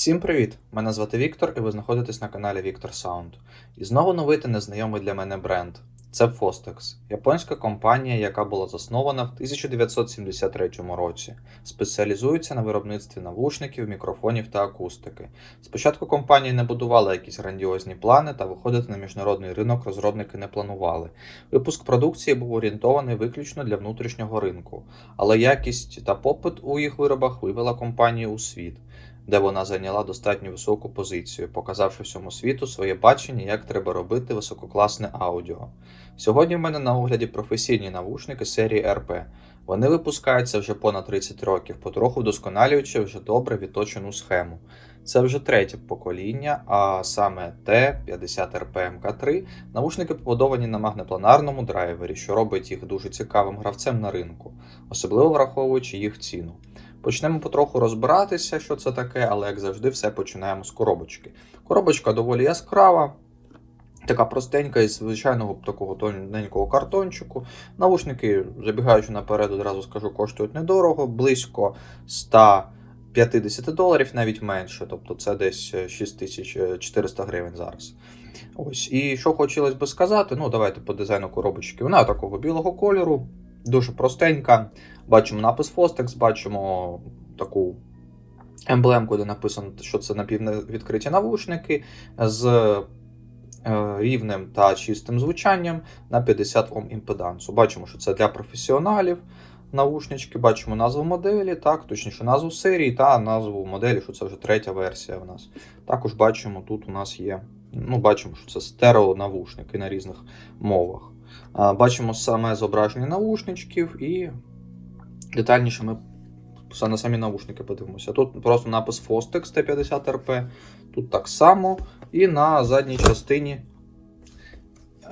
Всім привіт! Мене звати Віктор, і ви знаходитесь на каналі Віктор Sound. І знову новий та незнайомий для мене бренд. Це Fostex, японська компанія, яка була заснована в 1973 році. Спеціалізується на виробництві навушників, мікрофонів та акустики. Спочатку компанія не будувала якісь грандіозні плани та виходити на міжнародний ринок розробники не планували. Випуск продукції був орієнтований виключно для внутрішнього ринку, але якість та попит у їх виробах вивела компанію у світ де вона зайняла достатньо високу позицію, показавши всьому світу своє бачення, як треба робити висококласне аудіо. Сьогодні в мене на огляді професійні навушники серії RP. Вони випускаються вже понад 30 років, потроху вдосконалюючи вже добре відточену схему. Це вже третє покоління, а саме T50RP-MK3 навушники побудовані на магнепланарному драйвері, що робить їх дуже цікавим гравцем на ринку, особливо враховуючи їх ціну. Почнемо потроху розбиратися, що це таке, але як завжди, все починаємо з коробочки. Коробочка доволі яскрава, така простенька із звичайного такого тоненького картончику. Навушники, забігаючи наперед, одразу скажу, коштують недорого, близько 150 доларів, навіть менше, тобто це десь 6400 гривень зараз. Ось, і що хотілося би сказати, ну давайте по дизайну коробочки. Вона такого білого кольору, дуже простенька. Бачимо напис Fostex, бачимо таку емблемку, де написано, що це напіввідкриті навушники з е, рівнем та чистим звучанням на 50 Ом імпедансу. Бачимо, що це для професіоналів. Наушнички, бачимо назву моделі, так, точніше назву серії та назву моделі, що це вже третя версія в нас. Також бачимо, тут у нас є. Ну, бачимо, що це стерео навушники на різних мовах. Бачимо саме зображення наушничків і детальніше ми на самі наушники подивимося. Тут просто напис Fostex T50RP, тут так само. І на задній частині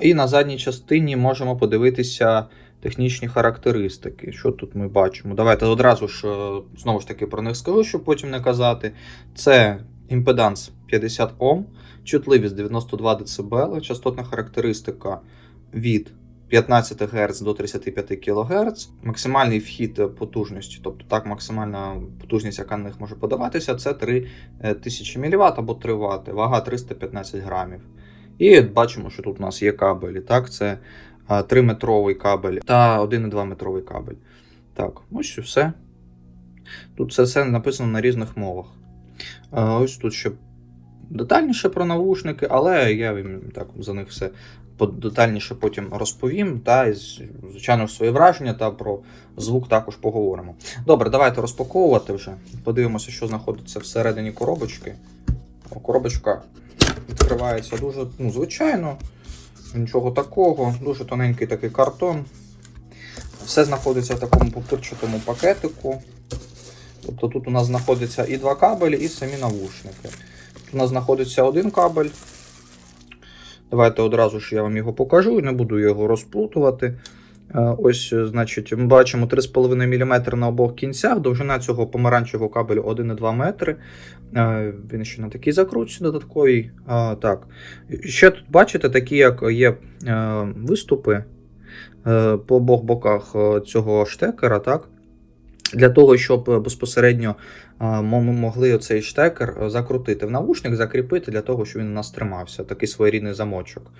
і на задній частині можемо подивитися технічні характеристики. Що тут ми бачимо? Давайте одразу ж е, знову ж таки про них скажу, щоб потім не казати. Це імпеданс 50 Ом, чутливість 92 дБ, частотна характеристика від 15 Гц до 35 кГц. Максимальний вхід потужності, тобто так, максимальна потужність, яка на них може подаватися, це 3000 мВт або 3 Вт, вага 315 грамів. І бачимо, що тут у нас є кабелі. Так, Це 3-метровий кабель та 1,2 метровий кабель. Так, ось і все. Тут це все написано на різних мовах. Ось тут ще детальніше про навушники, але я так за них все детальніше потім розповім. Та, звичайно, свої враження та про звук також поговоримо. Добре, давайте розпаковувати вже. Подивимося, що знаходиться всередині коробочки. Коробочка відкривається дуже ну, звичайно, нічого такого, дуже тоненький такий картон. Все знаходиться в такому пупирчатому пакетику. Тобто тут у нас знаходиться і два кабелі, і самі навушники. У нас знаходиться один кабель. Давайте одразу ж я вам його покажу і не буду його розплутувати. Е, ось, значить, ми бачимо 3,5 мм на обох кінцях. Довжина цього помаранчевого кабелю 1,2 метри. Е, він ще на такій закрутці додатковій. Е, так. Ще тут, бачите, такі, як є виступи по обох боках цього штекера. так? Для того, щоб безпосередньо ми могли оцей штекер закрутити в навушник, закріпити для того, щоб він у нас тримався, такий своєрідний замочок.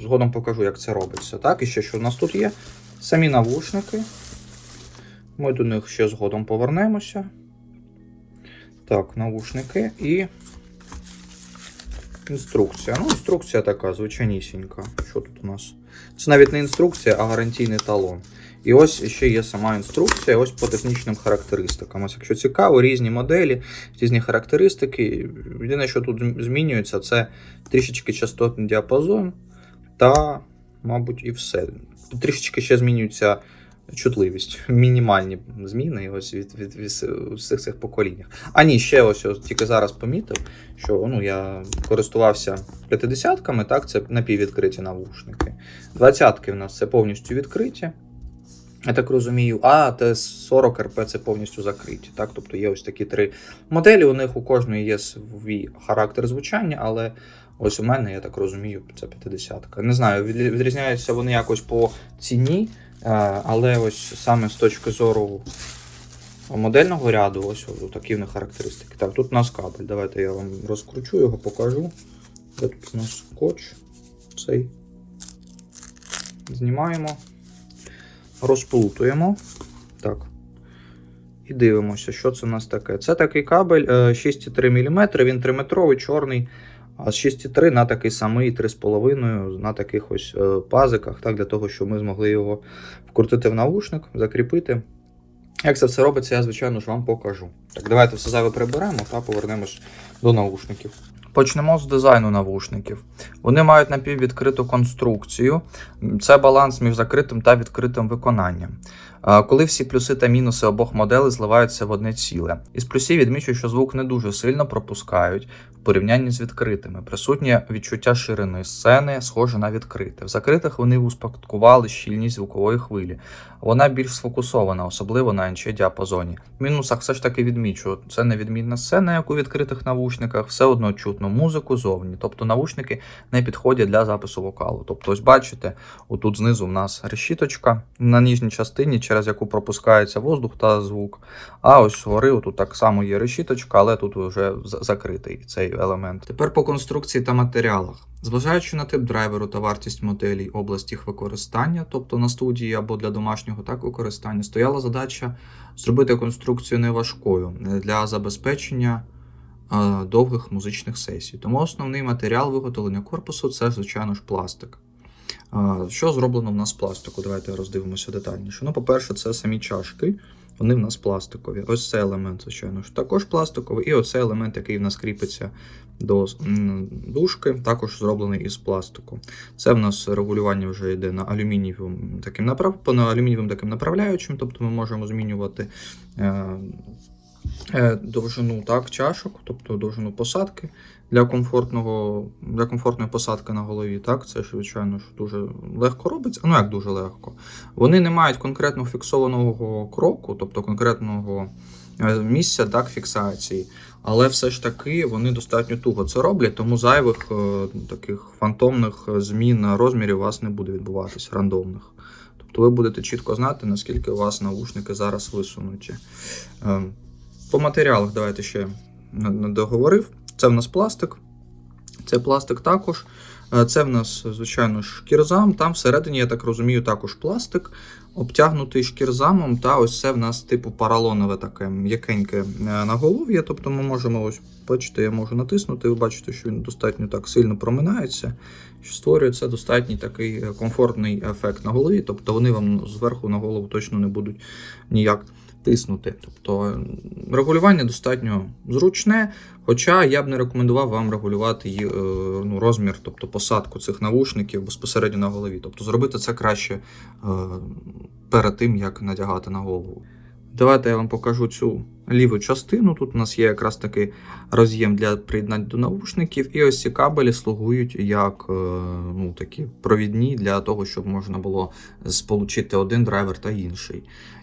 Згодом покажу, як це робиться. Так, І ще що у нас тут є? Самі навушники. Ми до них ще згодом повернемося. Так, навушники і інструкція. Ну, інструкція така звичайнісінька. Що тут у нас? Це навіть не інструкція, а гарантійний талон. І ось ще є сама інструкція ось по технічним характеристикам. Ось, Якщо цікаво, різні моделі, різні характеристики. Єдине, що тут змінюється, це трішечки частотний діапазон та, мабуть, і все. Трішечки ще змінюється чутливість, мінімальні зміни ось від від, від, всіх цих поколіннях. А ні, ще ось, ось тільки зараз помітив, що ну, я користувався 50-ками, так, це напіввідкриті навушники. 20-ки в нас це повністю відкриті. Я так розумію, а Т40 РП це повністю закриті. Так? Тобто є ось такі три моделі. У них у кожної є свій характер звучання, але ось у мене, я так розумію, це 50-ка. Не знаю, відрізняються вони якось по ціні, е, але ось саме з точки зору модельного ряду ось такі в них характеристики. Так, тут у нас кабель. Давайте я вам розкручу його, покажу. Де тут у нас скотч цей. Знімаємо, розплутуємо. Так. І дивимося, що це у нас таке. Це такий кабель е, 6,3 мм, він 3-метровий, чорний, а з 6,3 на такий самий 3,5 на таких ось е, пазиках, так, для того, щоб ми змогли його вкрутити в наушник, закріпити. Як це все робиться, я, звичайно ж, вам покажу. Так, давайте все зайве приберемо та повернемось до наушників. Почнемо з дизайну навушників. Вони мають напіввідкриту конструкцію. Це баланс між закритим та відкритим виконанням. Коли всі плюси та мінуси обох моделей зливаються в одне ціле. Із плюсів відмічу, що звук не дуже сильно пропускають порівнянні з відкритими. Присутнє відчуття ширини сцени, схоже на відкрите. В закритих вони успадкували щільність звукової хвилі. Вона більш сфокусована, особливо на NC діапазоні. В мінусах все ж таки відмічу, це невідмінна сцена, як у відкритих навушниках, все одно чутно музику зовні. Тобто навушники не підходять для запису вокалу. Тобто, ось бачите, отут знизу в нас решіточка на нижній частині, через яку пропускається воздух та звук. А ось згори отут так само є решіточка, але тут вже закритий цей елемент. Тепер по конструкції та матеріалах. Зважаючи на тип драйверу та вартість моделей область їх використання, тобто на студії або для домашнього так використання, стояла задача зробити конструкцію неважкою для забезпечення е, довгих музичних сесій. Тому основний матеріал виготовлення корпусу це, звичайно ж, пластик. Е, Що зроблено в нас пластику? Давайте роздивимося детальніше. Ну, по-перше, це самі чашки. Вони в нас пластикові. Ось цей елемент, звичайно ж, також пластиковий. І оцей елемент, який в нас кріпиться до дужки, також зроблений із пластику. Це в нас регулювання вже йде на алюмінієвим таким направ... на алюмінієвим таким направляючим, тобто ми можемо змінювати е, е, довжину так, чашок, тобто довжину посадки для комфортного для комфортної посадки на голові. Так, це звичайно дуже легко робиться. Ну як дуже легко. Вони не мають конкретно фіксованого кроку, тобто конкретного е, місця так, фіксації. Але все ж таки вони достатньо туго це роблять, тому зайвих е, таких фантомних змін розмірів у вас не буде відбуватися, рандомних. Тобто ви будете чітко знати, наскільки у вас наушники зараз висунуті. Е, По матеріалах давайте ще не договорив. Це в нас пластик. Це пластик також. Е, Це в нас, звичайно, шкірзам. Там всередині, я так розумію, також пластик, обтягнутий шкірзамом. Та ось це в нас типу паралонове таке м'якеньке е, наголов'я. Тобто ми можемо ось, бачите, я можу натиснути, ви бачите, що він достатньо так сильно проминається, що створює це достатній такий е, комфортний ефект на голові. Тобто вони вам зверху на голову точно не будуть ніяк тиснути. Тобто регулювання достатньо зручне, хоча я б не рекомендував вам регулювати е, ну, розмір, тобто посадку цих навушників безпосередньо на голові. Тобто зробити це краще е, перед тим, як надягати на голову. Давайте я вам покажу цю ліву частину. Тут у нас є якраз такий роз'єм для приєднання до навушників, і ось ці кабелі слугують як е, ну, такі провідні для того, щоб можна було сполучити один драйвер та інший.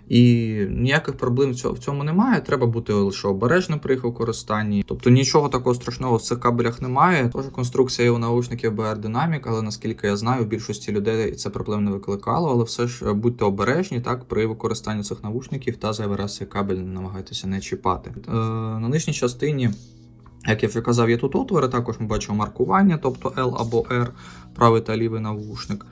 І ніяких проблем в цьому немає. Треба бути лише обережним при їх використанні. Тобто нічого такого страшного в цих кабелях немає. Тож конструкція у наушників BR Dynamic, але наскільки я знаю, у більшості людей це проблем не викликало. Але все ж е, будьте обережні так при використанні цих наушників та зайвий раз кабель намагайтеся не чіпати. Е, на нижній частині. Як я вже казав, є тут отвори, також ми бачимо маркування, тобто L або R, правий та лівий навушник.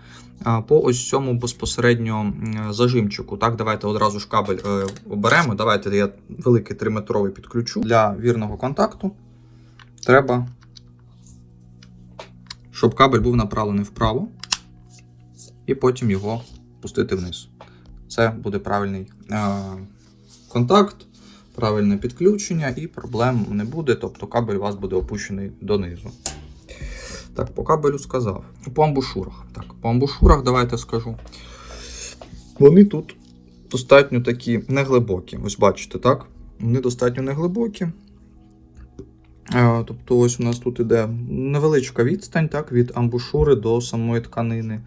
По ось цьому безпосередньо зажимчику. Так, давайте одразу ж кабель е, оберемо. Давайте я великий 3-метровий підключу. Для вірного контакту треба, щоб кабель був направлений вправо, і потім його пустити вниз. Це буде правильний е, контакт, правильне підключення, і проблем не буде, тобто кабель у вас буде опущений донизу. Так, по кабелю сказав. По амбушурах. Так, по амбушурах давайте скажу. Вони тут достатньо такі неглибокі. Ось бачите, так? Вони достатньо неглибокі. Тобто, ось у нас тут іде невеличка відстань так, від амбушури до самої тканини.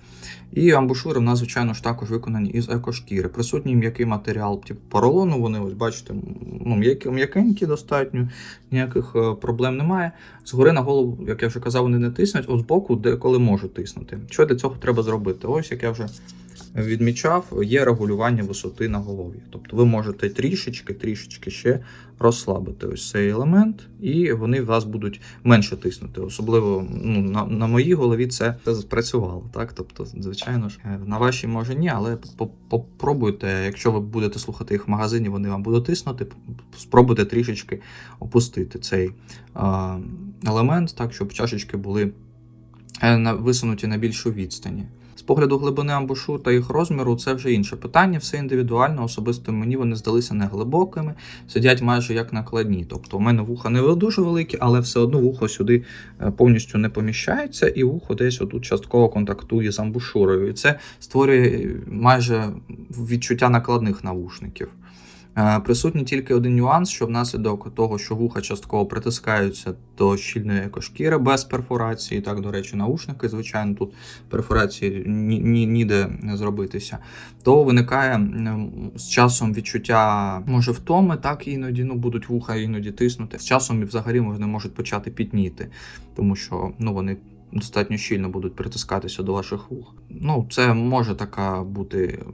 І амбушури в нас, звичайно ж, також виконані із екошкіри. Присутній м'який матеріал, типу поролону, вони ось бачите, ну, м'якенькі достатньо, ніяких е, проблем немає. Згори на голову, як я вже казав, вони не тиснуть, от збоку, де коли можуть тиснути. Що для цього треба зробити? Ось як я вже відмічав, є регулювання висоти на голові. Тобто ви можете трішечки, трішечки ще розслабити ось цей елемент, і вони вас будуть менше тиснути. Особливо ну, на, на моїй голові це, це спрацювало. Так? Тобто, звичайно ж, е, на вашій може ні, але попробуйте, якщо ви будете слухати їх в магазині, вони вам будуть тиснути, спробуйте трішечки опустити цей елемент, так, щоб чашечки були е, висунуті на більшу відстані. Погляду глибини амбушу та їх розміру, це вже інше питання, все індивідуально, особисто мені вони здалися не глибокими, сидять майже як накладні. Тобто, у мене вуха не дуже великі, але все одно вухо сюди е, повністю не поміщається, і вухо десь отут частково контактує з амбушурою. І це створює майже відчуття накладних навушників. Е, Присутній тільки один нюанс, що внаслідок того, що вуха частково притискаються до щільної екошкіри без перфорації. Так, до речі, наушники, звичайно, тут перфорації ні, ні, ніде не зробитися, то виникає з часом відчуття може втоми, так іноді ну, будуть вуха іноді тиснути. З часом і взагалі вони можуть почати пітніти, тому що ну, вони. Достатньо щільно будуть притискатися до ваших вух. Ну, це може така бути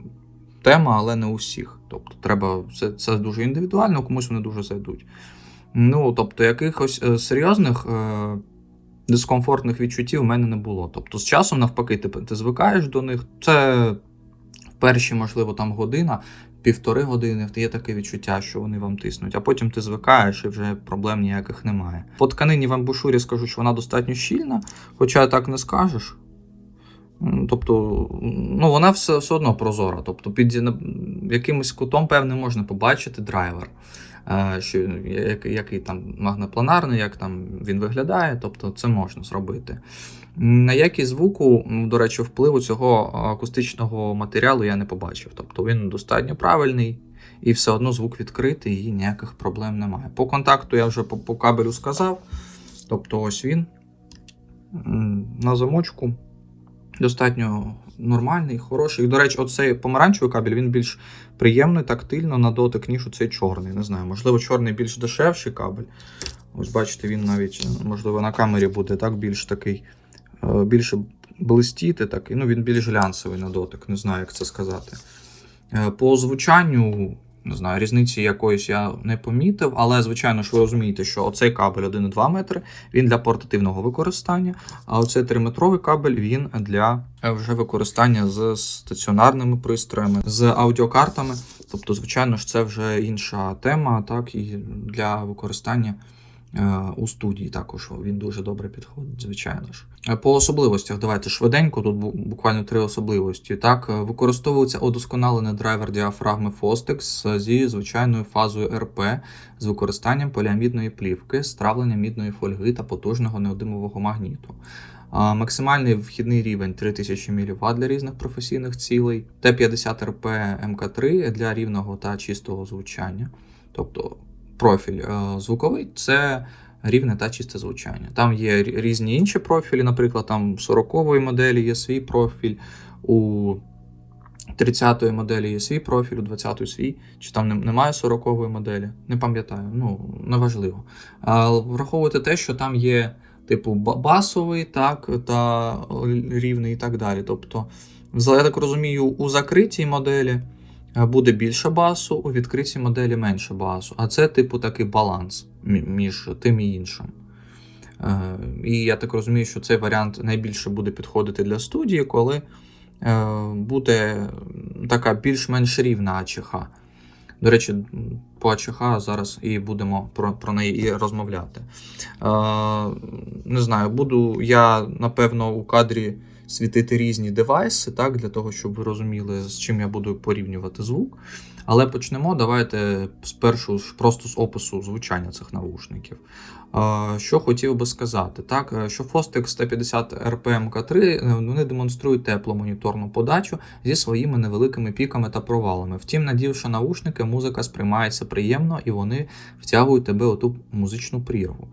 тема, але не у всіх. Тобто, треба це, це дуже індивідуально, комусь вони дуже зайдуть. Ну, тобто, якихось е, серйозних е, дискомфортних відчуттів в мене не було. Тобто, з часом, навпаки, ти, ти звикаєш до них. Це в перші, можливо, там година, півтори години є таке відчуття, що вони вам тиснуть, а потім ти звикаєш і вже проблем ніяких немає. По тканині в амбушурі скажу, що вона достатньо щільна, хоча так не скажеш. Тобто, ну, вона все, все одно прозора. Тобто, під якимось кутом, певним, можна побачити драйвер, е, що, як- який там магнепланарний, як там він виглядає, тобто це можна зробити. На якість звуку, до речі, впливу цього акустичного матеріалу я не побачив. Тобто він достатньо правильний. І все одно звук відкритий, і ніяких проблем немає. По контакту я вже по, по кабелю сказав. Тобто, ось він на замочку достатньо нормальний, хороший. До речі, оцей помаранчевий кабель він більш приємний, тактильно на дотик, ніж оцей чорний. Не знаю, можливо, чорний більш дешевший кабель. Ось бачите, він навіть, можливо, на камері буде так більш такий, е, більше блистіти, такий. Ну, він більш глянцевий на дотик, не знаю, як це сказати. Е, По звучанню, не знаю, різниці якоїсь я не помітив, але, звичайно ж, ви розумієте, що оцей кабель 1,2 метри, він для портативного використання, а оцей 3-метровий кабель він для е, вже використання з стаціонарними пристроями, з аудіокартами. Тобто, звичайно ж, це вже інша тема, так, і для використання у студії також він дуже добре підходить, звичайно ж. Е, По особливостях, давайте швиденько, тут бу- буквально три особливості. Так, е, використовується удосконалений драйвер діафрагми Fostex зі звичайною фазою РП з використанням поліамідної плівки, стравлення мідної фольги та потужного неодимового магніту. Максимальний вхідний рівень 3000 мВт для різних професійних цілей, Т50 РП МК3 для рівного та чистого звучання. Тобто профіль е, звуковий це рівне та чисте звучання. Там є різні інші профілі, наприклад, там 40-ї моделі є свій профіль, у 30-ї моделі є свій профіль, у 20-ї свій, чи там немає 40-ї моделі, не пам'ятаю, ну неважливо. А, Враховуйте те, що там є типу басовий, так, та рівний і так далі. Тобто, я так розумію, у закритій моделі буде більше басу, у відкритій моделі менше басу. А це, типу, такий баланс між тим і іншим. Е, І я так розумію, що цей варіант найбільше буде підходити для студії, коли е, буде така більш-менш рівна АЧХ. До речі, по АЧХ зараз і будемо про, про неї і розмовляти. Е, не знаю, буду я, напевно, у кадрі світити різні девайси, так, для того, щоб ви розуміли, з чим я буду порівнювати звук. Але почнемо. Давайте спершу просто з опису звучання цих навушників. Е, Що хотів би сказати, так, що Fostex 150 RPMK3 е, вони демонструють теплу моніторну подачу зі своїми невеликими піками та провалами. Втім, надівши наушники, музика сприймається приємно і вони втягують тебе у ту музичну прірву.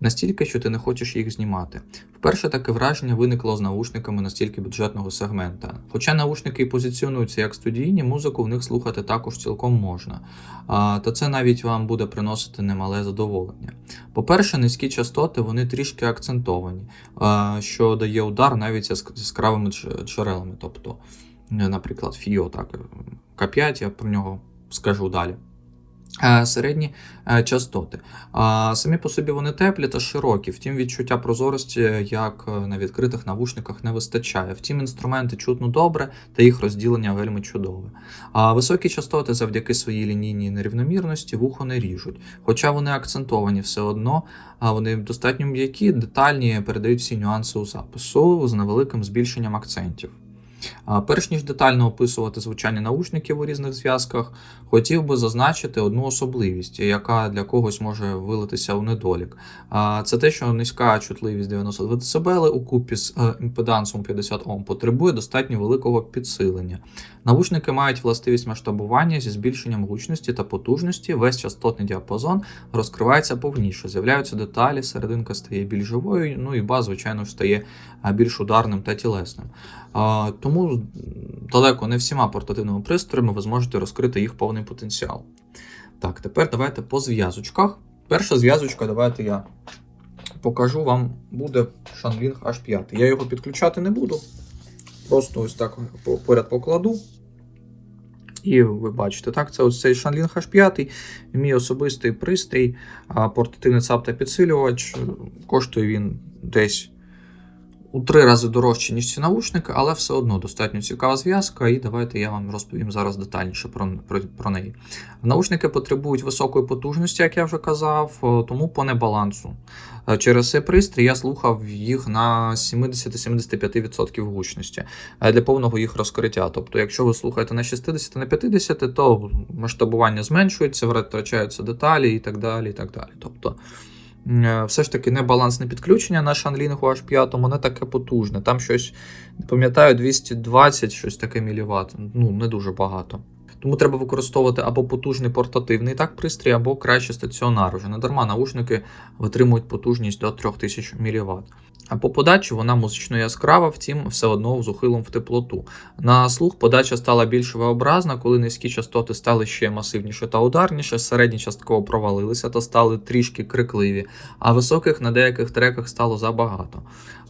Настільки, що ти не хочеш їх знімати. Вперше таке враження виникло з наушниками настільки бюджетного сегмента. Хоча наушники і позиціонуються як студійні, музику в них слухати також цілком можна. А, та це навіть вам буде приносити немале задоволення. По-перше, низькі частоти вони трішки акцентовані, а, що дає удар навіть з яскравими джерелами. Тобто наприклад, FIO, так, К5, я про нього скажу далі. Е, Середні е, частоти. Самі по собі вони теплі та широкі, втім відчуття прозорості, як е, на відкритих навушниках, не вистачає. Втім, інструменти чутно добре, та їх розділення вельми чудове. А високі частоти завдяки своїй лінійній нерівномірності вухо не ріжуть. Хоча вони акцентовані все одно, вони достатньо м'які, детальні, передають всі нюанси у запису з невеликим збільшенням акцентів. Перш ніж детально описувати звучання наушників у різних зв'язках, хотів би зазначити одну особливість, яка для когось може вилитися у недолік. Це те, що низька чутливість 92 дБ у купі з е, імпедансом 50 Ом потребує достатньо великого підсилення. Навушники мають властивість масштабування зі збільшенням гучності та потужності. Весь частотний діапазон розкривається повніше, з'являються деталі, серединка стає більш живою, ну і бас, звичайно стає більш ударним та тілесним. Тому далеко не всіма портативними пристроями ви зможете розкрити їх повний потенціал. Так, тепер давайте по зв'язочках. Перша зв'язочка, давайте я покажу вам, буде Shanling H5. Я його підключати не буду. Просто ось так поряд покладу. І ви бачите, так, це ось цей Shanling H5, мій особистий пристрій, портативний ЦАП та підсилювач. Коштує він десь у три рази дорожче, ніж ці наушники, але все одно достатньо цікава зв'язка, і давайте я вам розповім зараз детальніше про, про, про неї. Наушники потребують високої потужності, як я вже казав, тому по небалансу. Е, Через цей пристрій я слухав їх на 70-75% гучності е, для повного їх розкриття. Тобто, якщо ви слухаєте на 60 на 50, то масштабування зменшується, втрачаються деталі і так далі. І так далі. Тобто, е, все ж таки небалансне підключення на шанлінгу H5 не таке потужне. Там щось, не пам'ятаю, 220 щось таке міліват. Ну, не дуже багато. Тому треба використовувати або потужний портативний так пристрій, або краще стаціонар. Вже не дарма наушники витримують потужність до 3000 мВт. А по подачі вона музично яскрава, втім, все одно з ухилом в теплоту. На слух подача стала більш V-образна, коли низькі частоти стали ще масивніше та ударніше, середні частково провалилися та стали трішки крикливі, а високих на деяких треках стало забагато.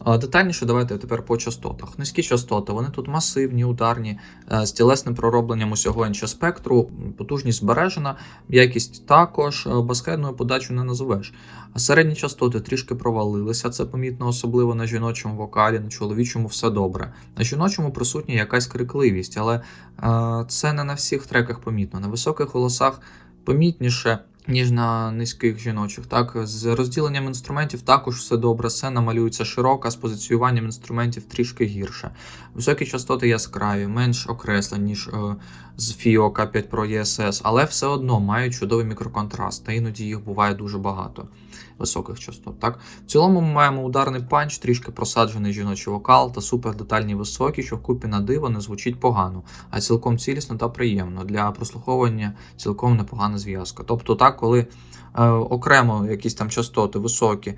Детальніше давайте тепер по частотах. Низькі частоти, вони тут масивні, ударні, е, з тілесним проробленням усього іншого спектру, потужність збережена, якість також, е, басхедною подачу не називеш. А середні частоти трішки провалилися, це помітно, особливо на жіночому вокалі, на чоловічому все добре. На жіночому присутня якась крикливість, але е, це не на всіх треках помітно. На високих голосах помітніше. Ніж на низьких жіночих, так з розділенням інструментів також все добре. Сцена малюється широка, з позиціюванням інструментів трішки гірше. Високі частоти яскраві, менш окреслені, ніж е, з FIO K5 Pro ESS, але все одно мають чудовий мікроконтраст, та іноді їх буває дуже багато високих частот. Так? В цілому ми маємо ударний панч, трішки просаджений жіночий вокал та супердетальні високі, що вкупі на диво не звучить погано, а цілком цілісно та приємно. Для прослуховування цілком непогана зв'язка. Тобто, так, коли е, окремо якісь там частоти високі,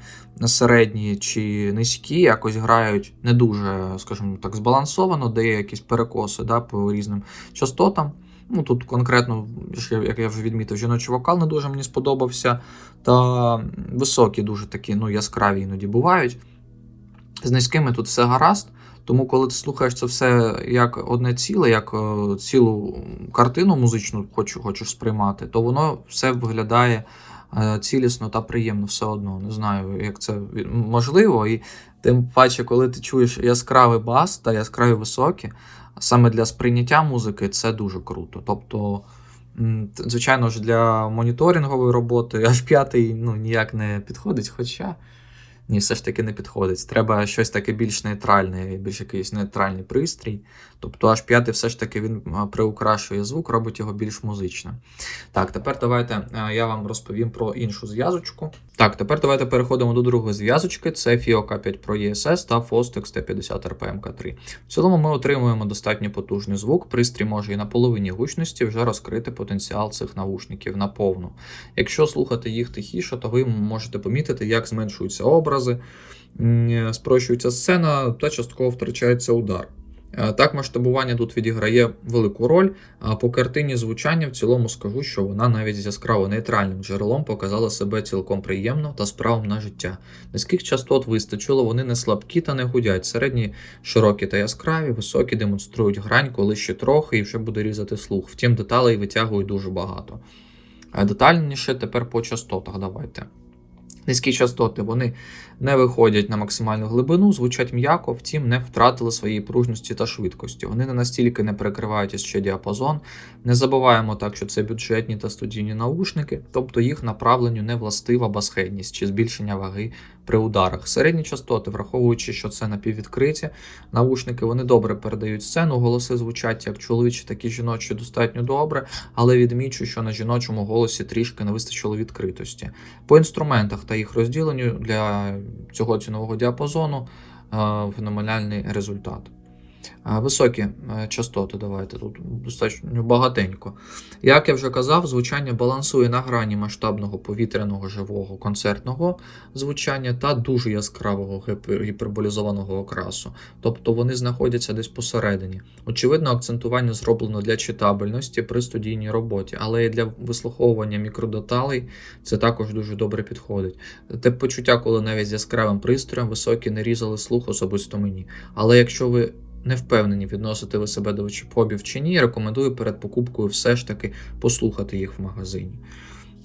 середні чи низькі, якось грають не дуже, скажімо так, збалансовано, де є якісь перекоси да, по різним частотам. Ну, тут конкретно, як я вже відмітив, жіночий вокал не дуже мені сподобався. Та високі, дуже такі, ну, яскраві іноді бувають. З низькими тут все гаразд. Тому, коли ти слухаєш це все як одне ціле, як е, цілу картину музичну хочу, хочеш сприймати, то воно все виглядає е, цілісно та приємно все одно. Не знаю, як це можливо. І тим паче, коли ти чуєш яскравий бас та яскраві високі, саме для сприйняття музики це дуже круто. Тобто, звичайно ж, для моніторингової роботи аж п'ятий ну, ніяк не підходить, хоча. Ні, все ж таки не підходить. Треба щось таке більш нейтральне, більш якийсь нейтральний пристрій. Тобто аж п'ятий все ж таки він приукрашує звук, робить його більш музичним. Так, тепер давайте я вам розповім про іншу зв'язочку. Так, тепер давайте переходимо до другої зв'язочки. Це FIO K5 Pro ESS та Fostex T50 RPM K3. В цілому ми отримуємо достатньо потужний звук. Пристрій може і на половині гучності вже розкрити потенціал цих навушників наповну. Якщо слухати їх тихіше, то ви можете помітити, як зменшуються образи, м, спрощується сцена та частково втрачається удар. Е, Так, масштабування тут відіграє велику роль, а по картині звучання в цілому скажу, що вона навіть з яскраво нейтральним джерелом показала себе цілком приємно та справом на життя. Низьких частот вистачило, вони не слабкі та не гудять. Середні, широкі та яскраві, високі демонструють грань, коли ще трохи і вже буде різати слух. Втім, деталей витягують дуже багато. А детальніше тепер по частотах давайте. Низькі частоти вони не виходять на максимальну глибину, звучать м'яко, втім, не втратили своєї пружності та швидкості. Вони не настільки не перекривають ще діапазон. Не забуваємо так, що це бюджетні та студійні наушники, тобто їх направленню не властива басхедність чи збільшення ваги при ударах. Середні частоти, враховуючи, що це напіввідкриті, наушники вони добре передають сцену, голоси звучать як чоловічі, так і жіночі достатньо добре, але відмічу, що на жіночому голосі трішки не вистачило відкритості. По інструментах та їх розділенню для цього цінового діапазону е, феноменальний результат. Високі е, частоти, давайте тут достатньо багатенько. Як я вже казав, звучання балансує на грані масштабного повітряного живого концертного звучання та дуже яскравого гіперболізованого окрасу. Тобто вони знаходяться десь посередині. Очевидно, акцентування зроблено для читабельності при студійній роботі, але і для вислуховування мікродеталей це також дуже добре підходить. Те почуття, коли навіть з яскравим пристроєм високі не різали слух особисто мені. Але якщо ви не впевнені, відносите ви себе до чіпобів чи ні, рекомендую перед покупкою все ж таки послухати їх в магазині.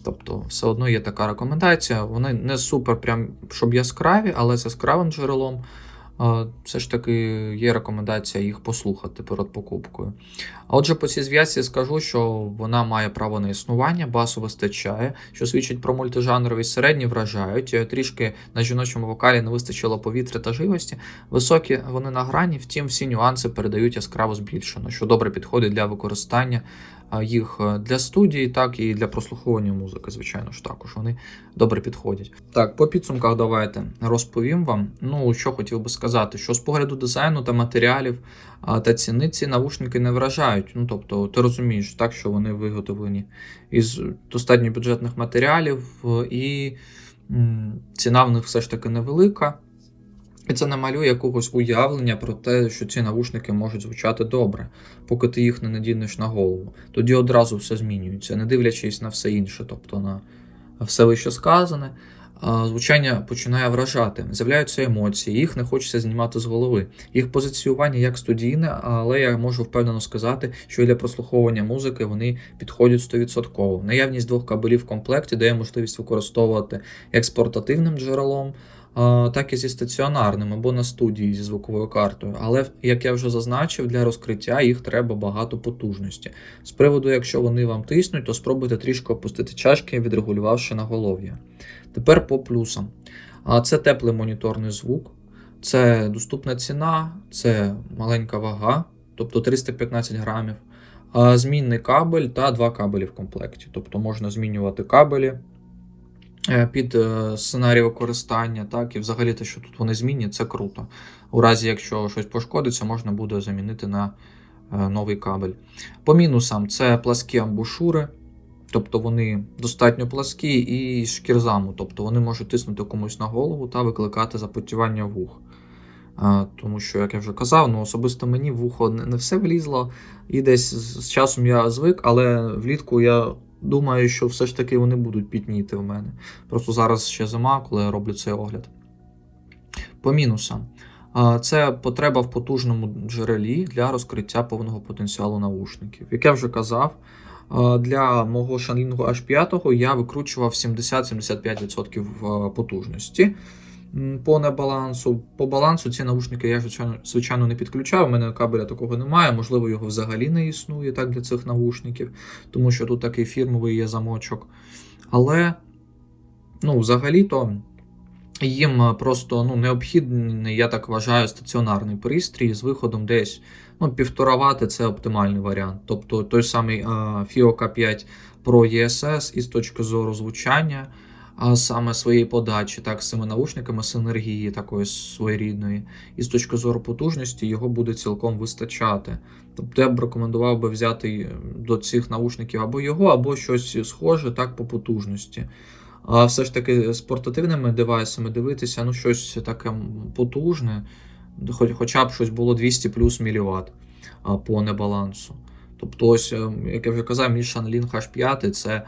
Тобто, все одно є така рекомендація. Вони не супер, прям щоб яскраві, але з яскравим джерелом. Все ж таки є рекомендація їх послухати перед покупкою. Отже, по цій зв'язці скажу, що вона має право на існування, басу вистачає, що свідчить про мультижанровість, середні вражають. Е, Трішки на жіночому вокалі не вистачило повітря та живості. Високі вони на грані, втім, всі нюанси передають яскраво збільшено, що добре підходить для використання їх е, для студії, так і для прослуховування музики, звичайно ж також вони добре підходять. Так, по підсумках давайте розповім вам. Ну, що хотів би сказати, що з погляду дизайну та матеріалів та ціни ці навушники не вражають. Ну, тобто, ти розумієш, так, що вони виготовлені із достатньо бюджетних матеріалів, е, і ціна в них все ж таки невелика. І це не малює якогось уявлення про те, що ці навушники можуть звучати добре, поки ти їх не надінеш на голову. Тоді одразу все змінюється, не дивлячись на все інше, тобто на все вище сказане. Звучання починає вражати, з'являються емоції, їх не хочеться знімати з голови. Їх позиціювання як студійне, але я можу впевнено сказати, що для прослуховування музики вони підходять 100%. Наявність двох кабелів в комплекті дає можливість використовувати як з портативним джерелом, так і зі стаціонарним або на студії зі звуковою картою. Але, як я вже зазначив, для розкриття їх треба багато потужності. З приводу, якщо вони вам тиснуть, то спробуйте трішки опустити чашки, відрегулювавши наголов'я. Тепер по плюсам. Це теплий моніторний звук, це доступна ціна, це маленька вага, тобто 315 грамів, змінний кабель та два кабелі в комплекті. Тобто можна змінювати кабелі під е, сценарій використання, так, і взагалі те, що тут вони змінні, це круто. У разі, якщо щось пошкодиться, можна буде замінити на е, новий кабель. По мінусам це пласкі амбушури, тобто вони достатньо пласкі і шкірзаму, тобто вони можуть тиснути комусь на голову та викликати запотівання вух. Тому що, як я вже казав, ну особисто мені вухо не все влізло, і десь з часом я звик, але влітку я думаю, що все ж таки вони будуть пітніти в мене. Просто зараз ще зима, коли я роблю цей огляд. По мінусам. Це потреба в потужному джерелі для розкриття повного потенціалу наушників. Як я вже казав, для мого Shanling H5 я викручував 70-75% потужності по небалансу. По балансу ці наушники я звичайно, звичайно не підключав. У мене кабеля такого немає. Можливо, його взагалі не існує так для цих наушників, тому що тут такий фірмовий є замочок. Але, ну, взагалі-то. Їм просто ну, необхідний, я так вважаю, стаціонарний пристрій з виходом десь ну, півтора вати це оптимальний варіант. Тобто той самий е, FIO K5 Pro ESS із точки зору звучання, а саме своєї подачі, так, з цими наушниками синергії такої своєрідної, і з точки зору потужності його буде цілком вистачати. Тобто я б рекомендував би взяти до цих наушників або його, або щось схоже так по потужності. А все ж таки з портативними девайсами дивитися, ну щось таке потужне. хоч, хоча б щось було 200 плюс мВт по небалансу. Тобто, ось, е, як я вже казав, мій Shanlin H5 це е,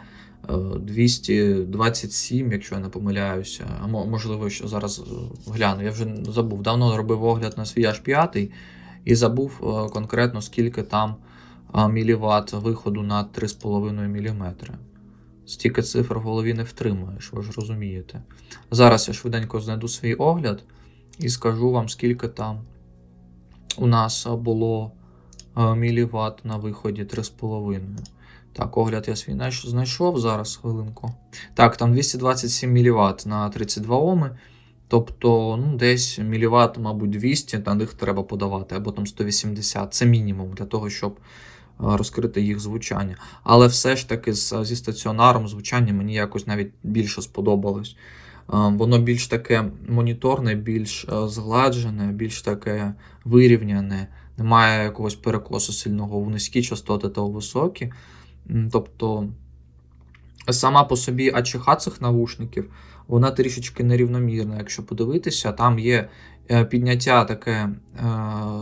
227, якщо я не помиляюся. А можливо, що зараз е, гляну. Я вже забув. Давно робив огляд на свій H5 і забув е, конкретно, скільки там міліват виходу на 3,5 мм. Стільки цифр в голові не втримаєш, ви ж розумієте. Зараз я швиденько знайду свій огляд і скажу вам, скільки там у нас було міліват на виході 3,5. Так, огляд я свій знайшов зараз хвилинку. Так, там 227 мВт на 32 Оми. Тобто, ну, десь міліват, мабуть, 200, на них треба подавати, або там 180. Це мінімум для того, щоб розкрити їх звучання. Але все ж таки зі стаціонаром звучання мені якось навіть більше сподобалось. Воно більш таке моніторне, більш е, згладжене, більш таке вирівняне, немає якогось перекосу сильного в низькі частоти та у високі. Тобто сама по собі АЧХ цих навушників, вона трішечки нерівномірна. Якщо подивитися, там є підняття таке е,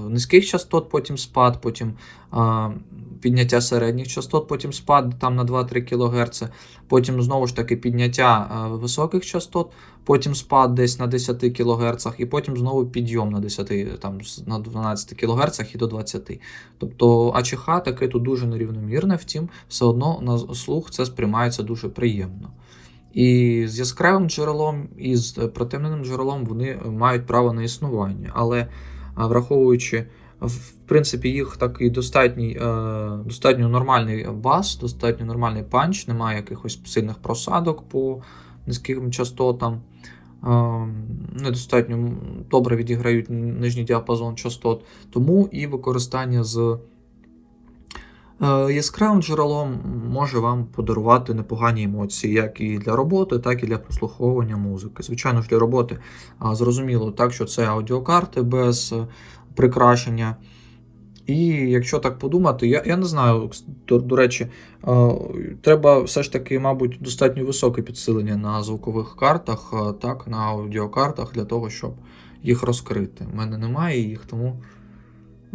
низьких частот, потім спад, потім е, підняття середніх частот, потім спад там на 2-3 кГц, потім знову ж таки підняття е, високих частот, потім спад десь на 10 кГц, і потім знову підйом на 10, там, на 12 кГц і до 20. Тобто АЧХ таке тут дуже нерівномірне, втім, все одно на слух це сприймається дуже приємно. І з яскравим джерелом, і з е, протемненим джерелом вони мають право на існування. Але враховуючи, в принципі, їх такий достатній, е, достатньо нормальний бас, достатньо нормальний панч, немає якихось сильних просадок по низьким частотам. Е, Недостатньо добре відіграють нижній діапазон частот, тому і використання з Е, Яскравим джерелом може вам подарувати непогані емоції, як і для роботи, так і для прослуховування музики. Звичайно ж, для роботи зрозуміло, так що це аудіокарти без е, прикрашення. І якщо так подумати, я, я не знаю, до, до речі, е, треба все ж таки, мабуть, достатньо високе підсилення на звукових картах, е, так, на аудіокартах для того, щоб їх розкрити. У мене немає їх, тому.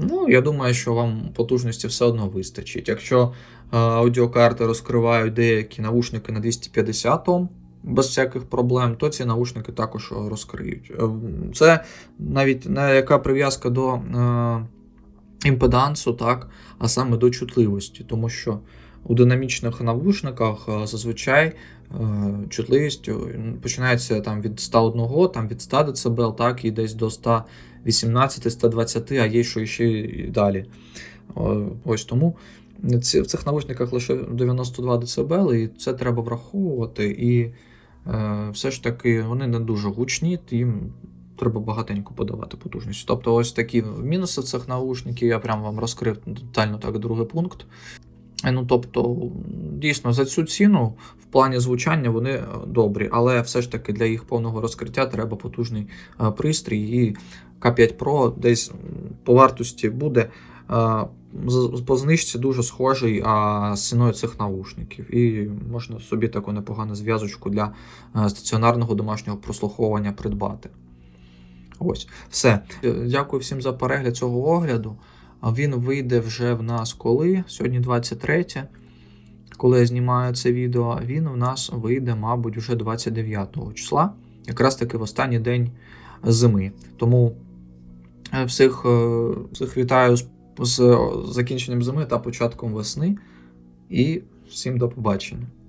Ну, я думаю, що вам потужності все одно вистачить. Якщо е, аудіокарти розкривають деякі навушники на 250 Ом без всяких проблем, то ці навушники також розкриють. Е, Це навіть не яка прив'язка до е, імпедансу, так, а саме до чутливості, тому що у динамічних навушниках е, зазвичай чутливість починається там від 101, там від 100 дБ, так, і десь до 118, 120, а є що ще і далі. Ось тому в цих навушниках лише 92 дБ, і це треба враховувати. І е, все ж таки вони не дуже гучні, їм треба багатенько подавати потужність. Тобто, ось такі мінуси цих навушників, я прям вам розкрив детально так другий пункт. Е, Ну, тобто, дійсно, за цю ціну в плані звучання вони е, добрі, але все ж таки для їх повного розкриття треба потужний пристрій. І К5 Pro десь по вартості буде по знижці дуже схожий а, з ціною цих навушників. І можна собі таку непогану зв'язочку для е, стаціонарного домашнього прослуховування придбати. Ось, все. Е, Дякую всім за перегляд цього огляду. Він вийде вже в нас коли? Сьогодні 23. Коли я знімаю це відео, він в нас вийде, мабуть, вже 29 числа, якраз таки в останній день зими. Тому всіх, е, всіх вітаю з, з закінченням зими та початком весни. І всім до побачення.